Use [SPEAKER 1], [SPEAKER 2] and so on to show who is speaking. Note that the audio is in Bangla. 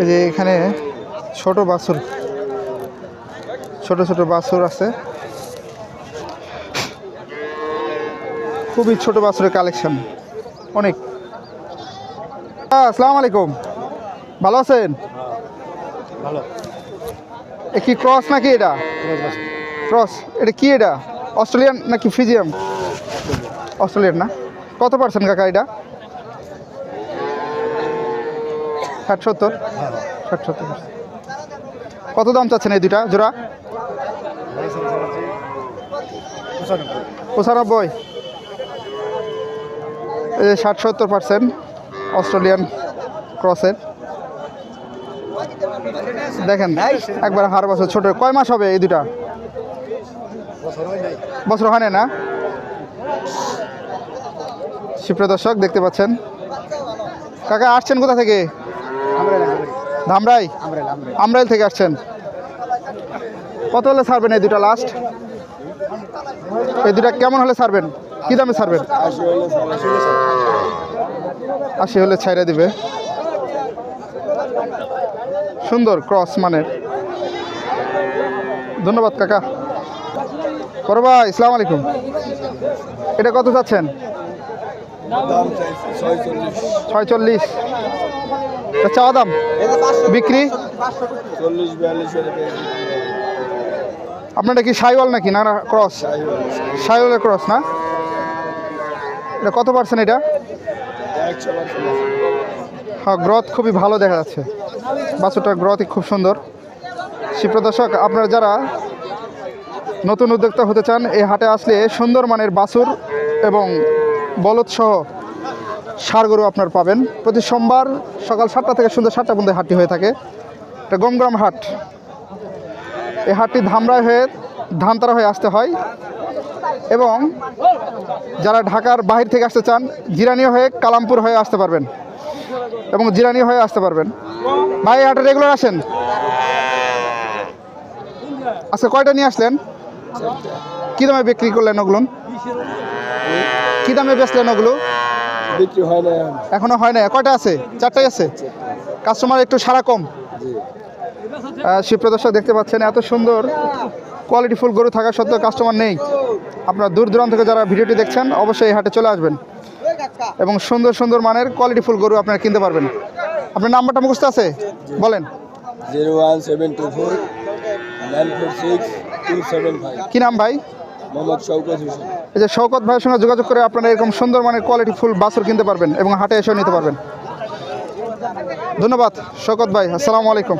[SPEAKER 1] এই যে এখানে ছোট বাছুর ছোট ছোট বাছুর আছে। খুবই ছোট বাছুরের কালেকশন অনেক। আসসালামু আলাইকুম। ভালো আছেন?
[SPEAKER 2] ভালো।
[SPEAKER 1] এ কি ক্রস নাকি এটা? ক্রস এটা কি এটা? অস্ট্রেলিয়ান নাকি ফিজিয়াম। অস্ট্রেলিয়ান না? কত পার্সেন্ট কাকা এটা? ষাট সত্তর? ষাট সত্তর। কত দাম চাচ্ছেন এই দুটা জোড়া? পঁচানব্বই। ষাট সত্তর পার্সেন্ট অস্ট্রেলিয়ান ক্রসের। দেখেন, একবার হার বছর ছোট। কয় মাস হবে এই দুটা বছর হয় না? সুপ্রিয় দর্শক, দেখতে পাচ্ছেন। কাকা, আসছেন কোথা থেকে? ধামরাই? আমরাইল থেকে আসছেন। কত হলে ছাড়বেন এই দুটা লাস্ট এই দুটা কেমন হলে ছাড়বেন? কি দামে ছাড়বেন? আশি হলে ছাইড়ে দিবে। সুন্দর ক্রস মানের। ধন্যবাদ কাকা। বড় ভাই ইসলাম আলাইকুম। এটা কত চাচ্ছেন ছয় চল্লিশ তা চাওয়া দাম? বিক্রি? আপনারটা কি সাইওয়াল নাকি না ক্রস? সাইওয়ালের ক্রস না? এটা কত পার্সেন্ট এটা? হ্যাঁ গ্রথ খুবই ভালো দেখা যাচ্ছে। বাছুরটার গ্রথই খুব সুন্দর। শিপ্রদর্শক আপনারা যারা নতুন উদ্যোক্তা হতে চান, এই হাটে আসলে সুন্দর মানের বাছুর এবং বলদ সহ সার গরু আপনার পাবেন। প্রতি সোমবার সকাল সাতটা থেকে সন্ধ্যা সাতটা পর্যন্ত হাটটি হয়ে থাকে। এটা গমগ্রাম হাট। এই হাটটি ধামরাই হয়ে, ধানতারা হয়ে আসতে হয়। এবং যারা ঢাকার বাহির থেকে আসতে চান জিরানি হয়ে কালামপুর হয়ে আসতে পারবেন। এবং জিরানি হয়ে আসতে পারবেন। ভাই হাটে রেগুলার আসেন? আচ্ছা কয়টা নিয়ে আসলেন? কী দামে বিক্রি করলেন ওগুলো? কী দামে বেচলেন ওগুলো?
[SPEAKER 2] বিক্রি হয় না
[SPEAKER 1] এখনও হয় না কয়টা আছে? চারটাই আছে? কাস্টমার একটু সারা কম। শিবপ্রদর্শক দেখতে পাচ্ছেন এত সুন্দর কোয়ালিটি ফুল গরু থাকা সত্ত্বেও কাস্টমার নেই। আপনারা দূর দূরান্ত থেকে যারা ভিডিওটি দেখছেন অবশ্যই এই হাটে চলে আসবেন। এবং সুন্দর সুন্দর মানের কোয়ালিটি ফুল গরু আপনারা কিনতে পারবেন। আপনার নাম্বারটা মুখস্থ আছে? বলেন।
[SPEAKER 2] Zero one seven two four nine four six two seven five.
[SPEAKER 1] কি নাম ভাই?
[SPEAKER 2] শৌকত
[SPEAKER 1] এই যে শওকত ভাইয়ের সঙ্গে যোগাযোগ করে আপনারা এরকম সুন্দর মানের কোয়ালিটি ফুল বাছুর কিনতে পারবেন এবং হাটে এসেও নিতে পারবেন। ধন্যবাদ শৌকত ভাই, আসসালামু আলাইকুম।